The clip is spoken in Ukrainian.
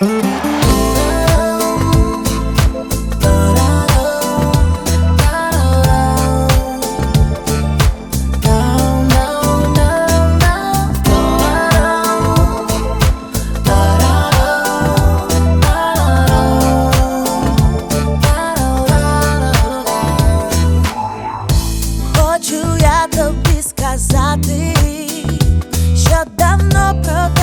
Хочу я тобі сказати, що давно про